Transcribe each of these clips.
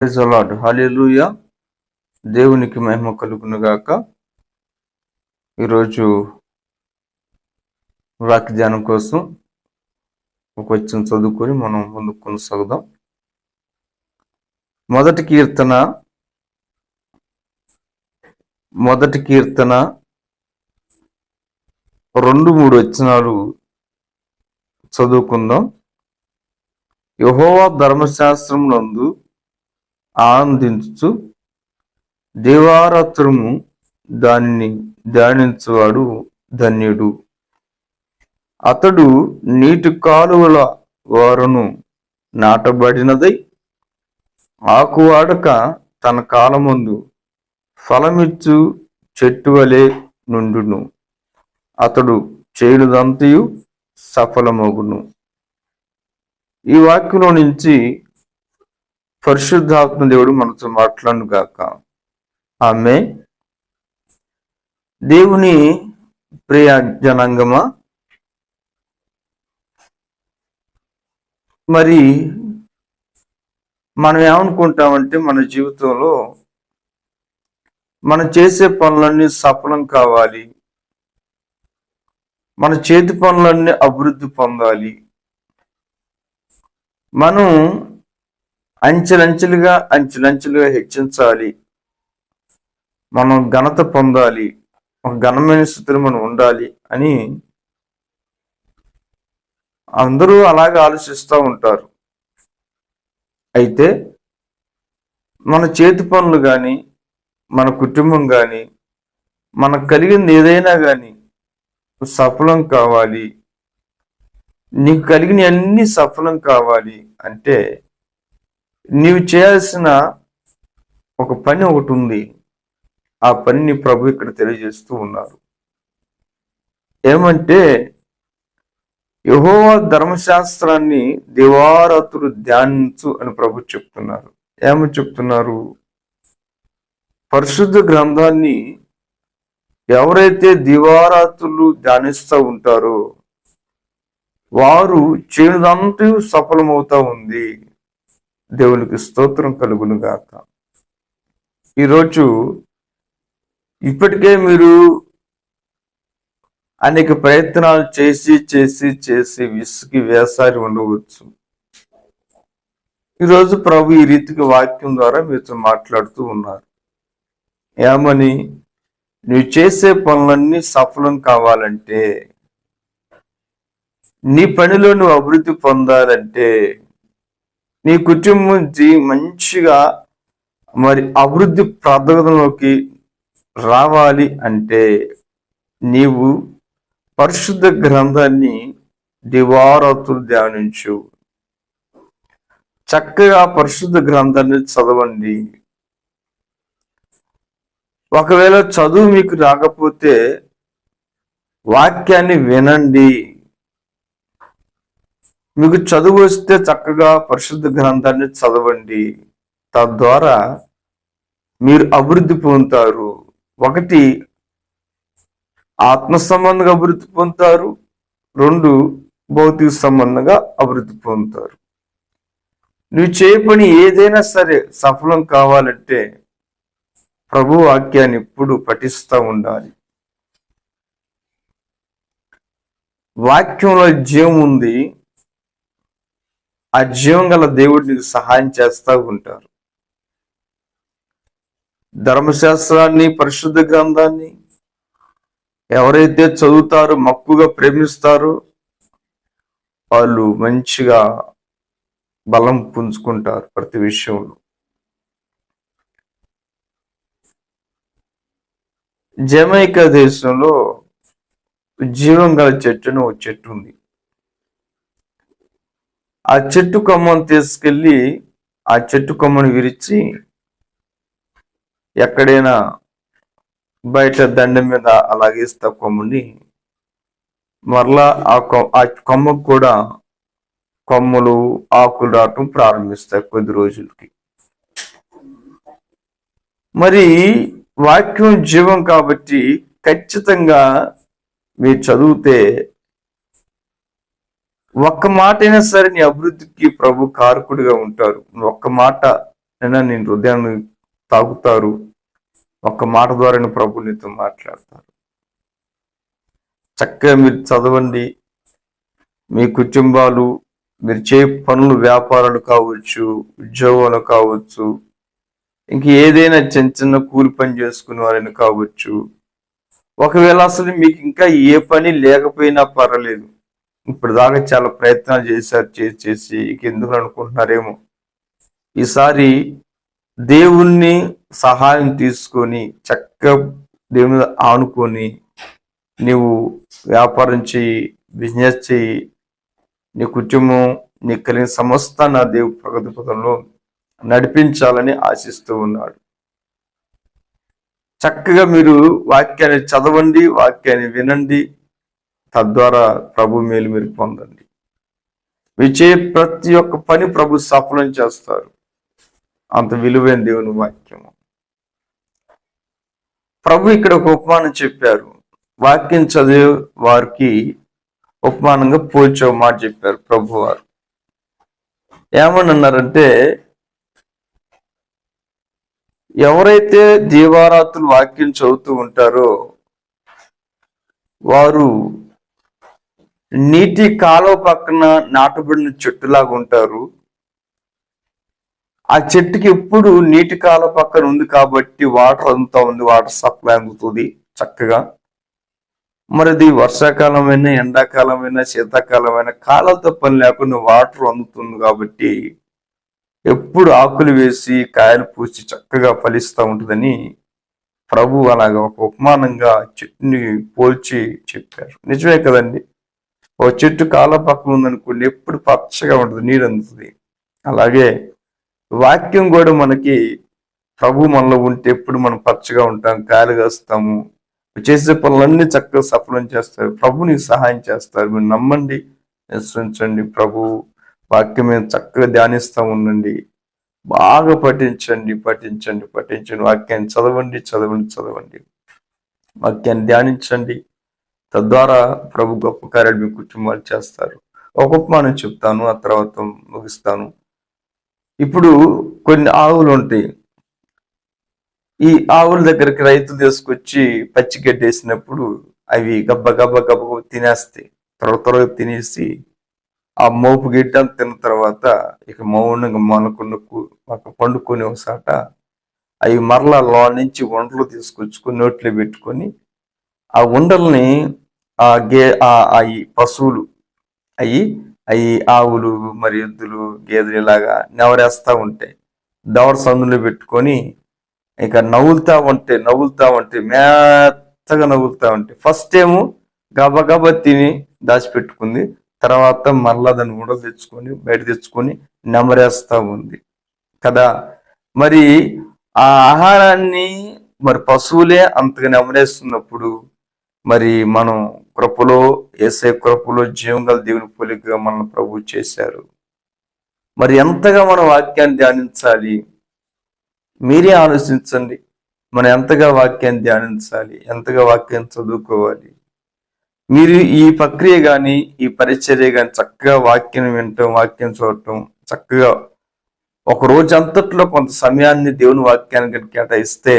Lord hallelujah దేవునికి మహిమ కలుగునుగాక ఈరోజు వాక్య ధ్యానం కోసం ఒక వచ్చిన చదువుకొని మనం ముందుకు కొనసాగుదాం. మొదటి కీర్తన మొదటి కీర్తన రెండు మూడు వచ్చినాలు చదువుకుందాం. యహోవా ధర్మశాస్త్రం నందు ఆనందించు. దేవారాత్రము దానిని ధ్యానించువాడు ధన్యుడు. అతడు నీటి కాలువల వారును నాటబడినదై ఆకువాడక తన కాలమందు ఫలమిచ్చు చెట్టు వలె నుండును. అతడు చేయుదంతయు సఫలమగును. ఈ వాక్యంలో నుంచి పరిశుద్ధాత్మ దేవుడు మనతో మాట్లాడు గాక. ఆమె దేవుని ప్రియ జనాంగమా? మరి మనం ఏమనుకుంటామంటే మన జీవితంలో మనం చేసే పనులన్నీ సఫలం కావాలి. మన చేతి పనులన్నీ అభివృద్ధి పొందాలి. మనం అంచెలంచెలుగా అంచెలంచెలుగా హెచ్చించాలి. మనం ఘనత పొందాలి. ఒక ఘనమైన స్థితిలో మనం ఉండాలి అని అందరూ అలాగే ఆలోచిస్తూ ఉంటారు. అయితే మన చేతి పనులు కానీ మన కుటుంబం కానీ మనకు కలిగింది ఏదైనా కానీ సఫలం కావాలి. నీకు కలిగిన అన్ని సఫలం కావాలి అంటే నీవు చేయాల్సిన ఒక పని ఒకటి ఉంది. ఆ పనిని ప్రభు ఇక్కడ తెలియజేస్తూ ఉన్నారు. ఏమంటే యహోవా ధర్మశాస్త్రాన్ని దివారాతులు ధ్యానించు అని ప్రభు చెప్తున్నారు. ఏమని చెప్తున్నారు? పరిశుద్ధ గ్రంథాన్ని ఎవరైతే దివారాతులు ధ్యానిస్తూ ఉంటారో వారు చేయదంతూ సఫలమవుతా ఉంది. దేవునికి స్తోత్రం కలుగును గాక. ఈరోజు ఇప్పటికే మీరు అనేక ప్రయత్నాలు చేసి చేసి చేసి విసుగి వేసారి ఉండవచ్చు. ఈరోజు ప్రభు ఈ రీతికి వాక్యం ద్వారా మీతో మాట్లాడుతూ ఉన్నారు. ఏమని? నువ్వు చేసే పనులన్నీ సఫలం కావాలంటే నీ పనిలో నువ్వు అభివృద్ధి పొందాలంటే నీ కుటుంబం జీ మంచిగా మరి అభివృద్ధి ప్రాధాన్యతలోకి రావాలి అంటే నీవు పరిశుద్ధ గ్రంథాన్ని దివారాతులు ధ్యానించు. చక్కగా పరిశుద్ధ గ్రంథాన్ని చదవండి. ఒకవేళ చదువు మీకు రాకపోతే వాక్యాన్ని వినండి. మీకు చదువు వస్తే చక్కగా పరిశుద్ధ గ్రంథాన్ని చదవండి. తద్వారా మీరు అభివృద్ధి పొందుతారు. ఒకటి ఆత్మ సంబంధంగా అభివృద్ధి పొందుతారు. రెండు భౌతిక సంబంధంగా అభివృద్ధి పొందుతారు. నువ్వు చేయ పని ఏదైనా సరే సఫలం కావాలంటే ప్రభు వాక్యాన్ని ఎప్పుడు పఠిస్తూ ఉండాలి. వాక్యంలో జీవం ఉంది. ఆ జీవం గల దేవుడు నీకు సహాయం చేస్తూ ఉంటారు. ధర్మశాస్త్రాన్ని పరిశుద్ధ గ్రంథాన్ని ఎవరైతే చదువుతారో మక్కువగా ప్రేమిస్తారో వాళ్ళు మంచిగా బలం పుంజుకుంటారు ప్రతి విషయంలో. జమైకా దేశంలో జీవం గల చెట్టును ఒక చెట్టు ఉంది. ఆ చెట్టు కొమ్మను తీసుకెళ్ళి ఆ చెట్టు కొమ్మను విరిచి ఎక్కడైనా బయట దండ మీద అలాగేస్తా కొమ్మని. మరలా ఆ ఆ కొమ్మకు కూడా కొమ్మలు ఆకులు రావటం ప్రారంభిస్తాయి కొద్ది రోజులకి. మరి వాక్యం జీవం కాబట్టి ఖచ్చితంగా మీరు చదివితే ఒక్క మాట అయినా సరే నీ అభివృద్ధికి ప్రభు కారకుడిగా ఉంటారు. ఒక్క మాట అయినా నేను హృదయాన్ని తాగుతారు. ఒక్క మాట ద్వారా ప్రభు నీతో మాట్లాడతారు. చక్కగా మీరు చదవండి. మీ కుటుంబాలు మీరు చే పనులు వ్యాపారాలు కావచ్చు ఉద్యోగాలు కావచ్చు ఇంక ఏదైనా చిన్న చిన్న కూలి పని చేసుకునే వారైనా కావచ్చు. ఒకవేళ అసలు మీకు ఇంకా ఏ పని లేకపోయినా పర్వాలేదు. ఇప్పుడు దాకా చాలా ప్రయత్నాలు చేశారు చేసి చేసి ఎందుకు అనుకుంటున్నారేమో. ఈసారి దేవుణ్ణి సహాయం తీసుకొని చక్కగా దేవుని ఆనుకొని నీవు వ్యాపారం చెయ్యి బిజినెస్ చెయ్యి నీ కుటుంబం నీ కలిగిన సమస్త నా దేవు ప్రగతి పథంలో నడిపించాలని ఆశిస్తూ ఉన్నాడు. చక్కగా మీరు వాక్యాన్ని చదవండి వాక్యాన్ని వినండి తద్వారా ప్రభు మేలు మీరు పొందండి. మీ చే ప్రతి ఒక్క పని ప్రభు సఫలం చేస్తారు. అంత విలువైన దేవుని వాక్యము. ప్రభు ఇక్కడ ఒక ఉపమానం చెప్పారు. వాక్యం చదివే వారికి ఉపమానంగా పోల్చే మాట చెప్పారు ప్రభు వారు ఏమని అన్నారంటే ఎవరైతే దీవారాత్రులు వాక్యం చదువుతూ ఉంటారో వారు నీటి కాలువ పక్కన నాటబడిన చెట్టులాగా ఉంటారు. ఆ చెట్టుకి ఎప్పుడు నీటి కాలువ పక్కన ఉంది కాబట్టి వాటర్ అందుతా ఉంది వాటర్ సప్లై అందుతుంది చక్కగా. మరి అది వర్షాకాలమైనా ఎండాకాలమైనా శీతాకాలమైనా కాలతో పని లేకుండా వాటర్ అందుతుంది కాబట్టి ఎప్పుడు ఆకులు వేసి కాయలు పూసి చక్కగా ఫలిస్తూ ఉంటుందని ప్రభు అలాగా ఒక ఉపమానంగా చెట్టుని పోల్చి చెప్పారు. నిజమే కదండి? ఓ చెట్టు కాల పక్కన ఉందనుకోండి ఎప్పుడు పచ్చగా ఉంటుంది నీరు అందుతుంది. అలాగే వాక్యం కూడా మనకి ప్రభు మనలో ఉంటే ఎప్పుడు మనం పచ్చగా ఉంటాం కాలుగాస్తాము చేసే పనులన్నీ చక్కగా సఫలం చేస్తారు. ప్రభు నీకు సహాయం చేస్తారు. మీరు నమ్మండి నిశ్రించండి ప్రభు. వాక్యం మీద చక్కగా ధ్యానిస్తూ ఉండండి. బాగా పఠించండి పఠించండి పఠించండి. వాక్యాన్ని చదవండి చదవండి చదవండి. వాక్యాన్ని ధ్యానించండి. తద్వారా ప్రభు గొప్ప కార్యాలు మీ కుటుంబాలు చేస్తారు. ఒక ఉపమానం చెప్తాను ఆ తర్వాత ముగిస్తాను. ఇప్పుడు కొన్ని ఆవులు ఉంటాయి. ఈ ఆవుల దగ్గరికి రైతులు తీసుకొచ్చి పచ్చి గడ్డేసినప్పుడు అవి గబ్బ గబ్బ గబ్బ తినేస్తాయి. త్వర త్వరగా తినేసి ఆ మోపు గిడ్డ తిన్న తర్వాత ఇక మౌనంగా మనకున్న ఒక పండుకొని ఒకసాట అవి మరలా లో నుంచి వంటలు తీసుకొచ్చుకొని నోట్లో పెట్టుకొని ఆ ఉండల్ని ఆ గే ఆ పశువులు అవి అవి ఆవులు మరి ఎద్దులు గేదెలు ఇలాగా నెవరేస్తూ ఉంటాయి దవడ సందులో పెట్టుకొని ఇక నవ్వులుతా ఉంటే నవ్వులుతా ఉంటే మెత్తగా నవ్వులుతా ఉంటే ఫస్ట్ ఏమో గబగబ తిని దాచిపెట్టుకుంది. తర్వాత మళ్ళా దాన్ని కూడా తెచ్చుకొని బయట తెచ్చుకొని నెమరేస్తూ ఉంది. కదా? మరి ఆ ఆహారాన్ని మరి పశువులే అంతగా నెమరేస్తున్నప్పుడు మరి మనం కృపలో ఏసే కృపలో జీవంగా దేవుని పోలికగా మనల్ని ప్రభు చేశారు. మరి ఎంతగా మనం వాక్యాన్ని ధ్యానించాలి? మీరే ఆలోచించండి. మనం ఎంతగా వాక్యాన్ని ధ్యానించాలి? ఎంతగా వాక్యాన్ని చదువుకోవాలి? మీరు ఈ ప్రక్రియ కానీ ఈ పరిచర్య కానీ చక్కగా వాక్యం వినటం వాక్యం చూడటం చక్కగా ఒక రోజు అంతట్లో కొంత సమయాన్ని దేవుని వాక్యాన్ని కనుక కేటాయిస్తే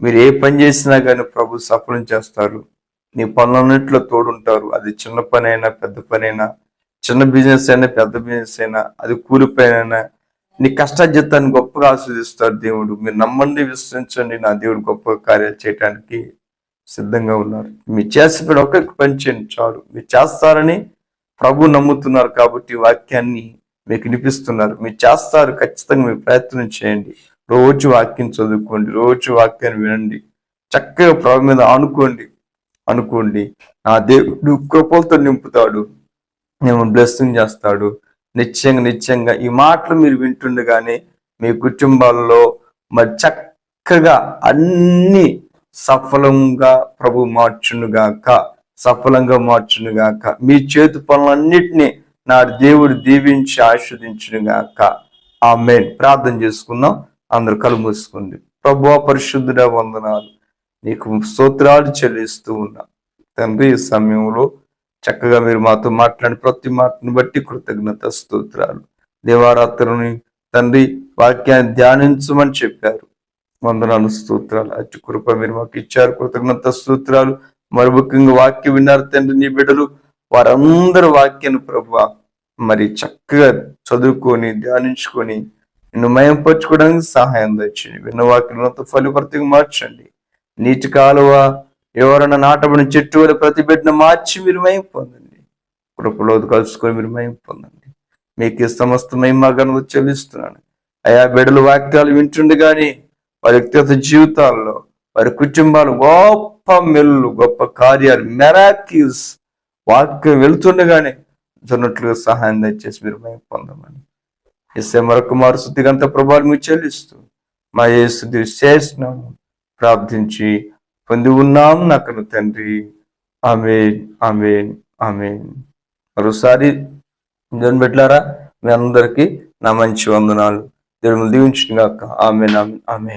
మీరు ఏ పని చేసినా కానీ ప్రభు సఫలం చేస్తారు. నీ పనులన్నింటిలో తోడుంటారు. అది చిన్న పని అయినా పెద్ద పని అయినా చిన్న బిజినెస్ అయినా పెద్ద బిజినెస్ అయినా అది కూలి పని అయినా నీ కష్టాజిత్తాన్ని గొప్పగా ఆస్వాదిస్తారు దేవుడు. మీరు నమ్మండి విశ్వసించండి నా దేవుడు గొప్ప కార్యాలు చేయడానికి సిద్ధంగా ఉన్నారు. మీ చేసిన ఒక్క పని చేయండి చాలు. మీరు చేస్తారని ప్రభు నమ్ముతున్నారు కాబట్టి వాక్యాన్ని మీకు వినిపిస్తున్నారు. మీరు చేస్తారు ఖచ్చితంగా మీరు ప్రయత్నం చేయండి. రోజు వాక్యం చదువుకోండి రోజు వాక్యాన్ని వినండి. చక్కగా ప్రభు మీద ఆనుకోండి. అనుకోండి. నా దేవుడు కృపలతో నింపుతాడు. మేము బ్లెస్సింగ్ చేస్తాడు. నిత్యంగా నిత్యంగా ఈ మాటలు మీరు వింటుండగానే మీ కుటుంబాల్లో మరి చక్కగా అన్ని సఫలంగా ప్రభు మార్చునుగాక సఫలంగా మార్చునుగాక మీ చేతి పనులన్నిటినీ నా దేవుడు దీవించి ఆస్వాదించునుగాక ఆ మెయిన్ ప్రార్థన చేసుకుందాం. అందరు కలు మూసుకుంది ప్రభు పరిశుద్ధుడ వందనాలు. నీకు స్తోత్రాలు చెల్లిస్తూ ఉన్నా. తండ్రి ఈ సమయంలో చక్కగా మీరు మాతో మాట్లాడిన ప్రతి మాటను బట్టి కృతజ్ఞత స్తోత్రాలు. దేవారాత్రుని తండ్రి వాక్యాన్ని ధ్యానించమని చెప్పారు. వందనాలు స్తోత్రాలు. అతి కృప మీరు మాకు ఇచ్చారు. కృతజ్ఞత స్తోత్రాలు. మరి ముఖ్యంగా వాక్యం విన్నారు తండ్రి నీ బిడ్డలు. వారందరూ వాక్యాన్ని ప్రభు మరి చక్కగా చదువుకొని ధ్యానించుకొని నిన్ను మయంపరచుకోవడానికి సహాయం తెచ్చండి విన్న వాక్యంతో ఫలిభర్తిగా మార్చండి. నీటి కాలువ ఎవరైనా నాటబడిన చెట్టు ప్రతి బిడ్డను మార్చి మీరు మయం పొందండి. కృపలో కలుసుకొని మీరు మయం పొందండి. మీకు సమస్త మహిమ గణత చెల్లిస్తున్నాను. అయా బిడ్డలు వాక్యాలు వింటుండగానే వారి వ్యక్తిగత జీవితాల్లో వారి కుటుంబాలు గొప్ప మెల్లు గొప్ప కార్యాలు మెరాకిల్స్ వాక్యం వెళ్తుండగానే జొన్నట్లుగా సహాయం దయచేసి మీరు మేము పొందమని. ఎస్ఏ మరొక మారు శుద్ధిగంత ప్రభావం మీకు చెల్లిస్తూ మా ఏ శుద్ధి చేసినాము ప్రార్థించి పొంది ఉన్నాం నాకు తండ్రి. ఆమె ఆమెన్ ఆమె మరోసారి దేవుని పెట్టారా మీ అందరికీ నా మంచి వందనాలు. దేవుని దీవించుగాక ఆమెన్ ఆమె ఆమె